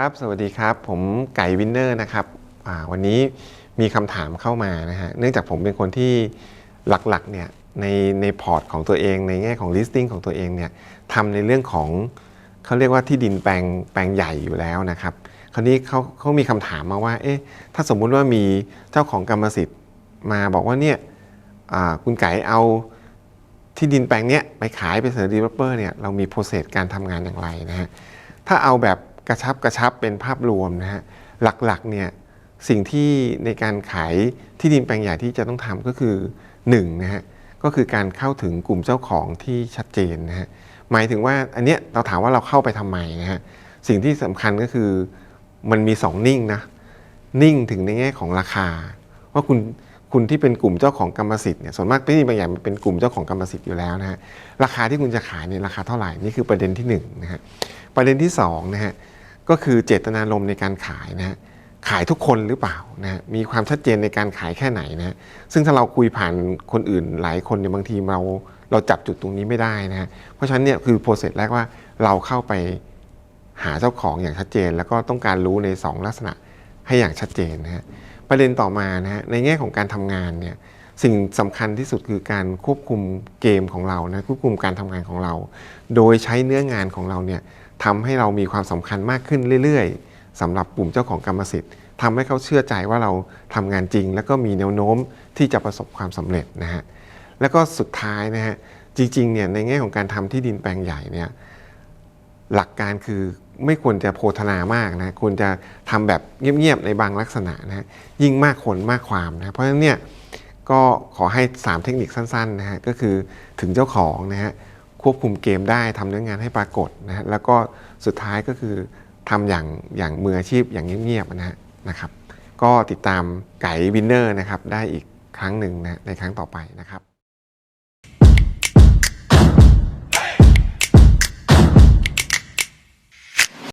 ครับ สวัสดีครับ ผมไก่วินเนอร์นะครับวันนี้มีคำถามเข้ามานะฮะ เนื่องจากผมเป็นคนที่หลักๆเนี่ยในในพอร์ตของตัวเองในแง่ของ listing ของตัวเองเนี่ยทำในเรื่องของเขาเรียกว่าที่ดินแปลงแปลงใหญ่อยู่แล้วนะครับ คราวนี้เขาเขามีคำถามมาว่า เอ๊ะ ถ้าสมมุติว่ามีเจ้าของกรรมสิทธิ์มาบอกว่าเนี่ยคุณไก่เอาที่ดินแปลงเนี้ยไปขายไปเสนอดีเวลอปเปอร์เนี่ยเรามีโปรเซสการทำงานอย่างไรนะฮะ ถ้าเอาแบบ กระชับกระชับเป็นภาพรวมนะฮะหลักๆเนี่ยสิ่งที่ในการขายที่ดินแปลงใหญ่ที่จะต้องทำก็คือ1นะฮะก็คือการเข้าถึงกลุ่มเจ้าของที่ชัดเจนนะฮะหมายถึงว่าอันเนี้ยเราถามว่าเราเข้าไปทำไมนะฮะสิ่งที่สำคัญก็คือมันมีสองนิ่งนะนิ่งถึงในแง่ของราคา ว่าคุณคุณที่เป็นกลุ่มเจ้าของกรรมสิทธิ์เนี่ยส่วนมากที่ดินบางอย่มันเป็นกลุ่มเจ้าของกรรมสิทธิ์อยู่แล้วนะฮะราคาที่คุณจะขายเนี่ยราคาเท่าไหร่นี่คือประเด็นที่หนึ่งนะฮะประเด็นที่สองนะฮะ ก็คือเจตนารมณ์ในการขายนะขายทุกคนหรือเปล่านะมีความชัดเจนในการขายแค่ไหนนะซึ่งถ้าเราคุยผ่านคนอื่นหลายคนเนี่ยบางทีเราเราจับจุดตรงนี้ไม่ได้นะฮะเพราะฉะนั้นเนี่ยคือโปรเซสแรกว่าเราเข้าไปหาเจ้าของอย่างชัดเจน แล้วก็ต้องการรู้ใน 2 ลักษณะให้อย่างชัดเจนนะฮะประเด็นต่อมานะฮะในแง่ของการทำงานเนี่ยสิ่งสำคัญที่สุดคือการควบคุมเกมของเรานะควบคุมการทำงานของเรา โดยใช้เนื้องานของเราเนี่ย ทำให้เรามีความสำคัญมากขึ้นเรื่อยๆสำหรับกลุ่มเจ้าของกรรมสิทธิ์ทำให้เขาเชื่อใจว่าเราทำงานจริง แล้วก็มีแนวโน้มที่จะประสบความสำเร็จนะฮะแล้วก็สุดท้ายนะฮะจริงๆเนี่ยในแง่ของการทำที่ดินแปลงใหญ่เนี่ยหลักการคือไม่ควรจะโพธนามากนะควรจะทำแบบเงียบๆในบางลักษณะนะยิ่งมากคนมากความนะเพราะฉะนั้นเนี่ยก็ขอให้ 3 เทคนิคสั้นๆนะฮะก็คือถึงเจ้าของนะฮะ ควบคุมเกมได้ทำเนื้องานให้ปรากฏนะฮะแล้วก็สุดท้ายก็คือทำอย่างอย่างมืออาชีพอย่างเงียบๆนะฮะนะครับ ก็ติดตามไก่วินเนอร์นะครับได้อีกครั้งหนึ่งนะในครั้งต่อไปนะครับ